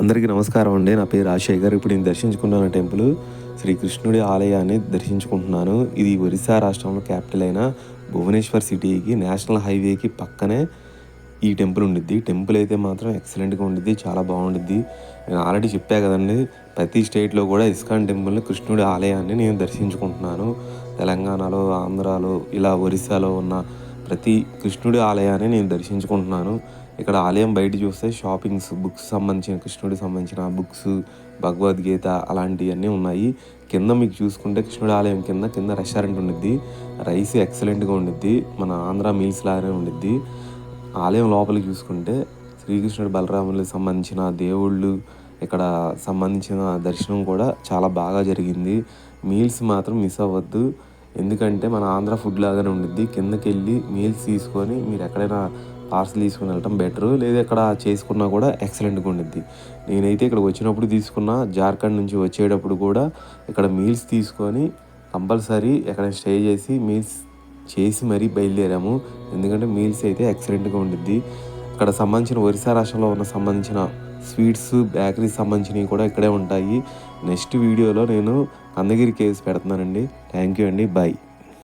అందరికీ నమస్కారం అండి. నా పేరు రాజశేఖర్ ఇప్పుడు నేను దర్శించుకున్నాను టెంపుల్ శ్రీకృష్ణుడి ఆలయాన్ని దర్శించుకుంటున్నాను. ఇది ఒరిస్సా రాష్ట్రంలో క్యాపిటల్ అయిన భువనేశ్వర్ సిటీకి నేషనల్ హైవేకి పక్కనే ఈ టెంపుల్ ఉండిద్ది. టెంపుల్ అయితే మాత్రం ఎక్సలెంట్గా ఉండిద్ది చాలా బాగుండిద్ది. నేను ఆల్రెడీ చెప్పా కదండి ప్రతి స్టేట్లో కూడా ఇస్కాన్ టెంపుల్ని కృష్ణుడి ఆలయాన్ని నేను దర్శించుకుంటున్నాను. తెలంగాణలో ఆంధ్రాలో ఇలా ఒరిస్సాలో ఉన్న ప్రతి కృష్ణుడి ఆలయాన్ని నేను దర్శించుకుంటున్నాను. ఇక్కడ ఆలయం బయట చూస్తే షాపింగ్స్ బుక్స్ సంబంధించిన కృష్ణుడికి సంబంధించిన బుక్స్ భగవద్గీత అలాంటివన్నీ ఉన్నాయి. కింద మీకు చూసుకుంటే కృష్ణుడి ఆలయం కింద కింద రెస్టారెంట్ ఉండిద్ది. రైస్ ఎక్సలెంట్గా ఉండిద్ది. మన ఆంధ్ర మీల్స్ లాగానే ఉండిద్ది. ఆలయం లోపలికి చూసుకుంటే శ్రీకృష్ణుడు బలరాములకు సంబంధించిన దేవుళ్ళు ఇక్కడ సంబంధించిన దర్శనం కూడా చాలా బాగా జరిగింది. మీల్స్ మాత్రం మిస్ అవ్వద్దు. ఎందుకంటే మన ఆంధ్ర ఫుడ్ లాగానే ఉండిద్ది. కిందకి వెళ్ళి మీల్స్ తీసుకొని మీరు ఎక్కడైనా పార్సల్ తీసుకుని వెళ్ళటం బెటర్ లేదా ఇక్కడ చేసుకున్నా కూడా ఎక్సలెంట్గా ఉండిద్ది. నేనైతే ఇక్కడ వచ్చినప్పుడు తీసుకున్న. జార్ఖండ్ నుంచి వచ్చేటప్పుడు కూడా ఇక్కడ మీల్స్ తీసుకొని కంపల్సరీ ఎక్కడైనా స్టే చేసి మీల్స్ చేసి మరీ బయలుదేరాము. ఎందుకంటే మీల్స్ అయితే ఎక్సలెంట్గా ఉండిద్ది. ఇక్కడ సంబంధించిన ఒరిస్సా రాష్ట్రంలో ఉన్న సంబంధించిన స్వీట్స్ బేకరీస్ సంబంధించినవి కూడా ఇక్కడే ఉంటాయి. నెక్స్ట్ వీడియోలో నేను కందగిరి కేవ్స్ పెడుతున్నానండి. థ్యాంక్ యూ అండి. బాయ్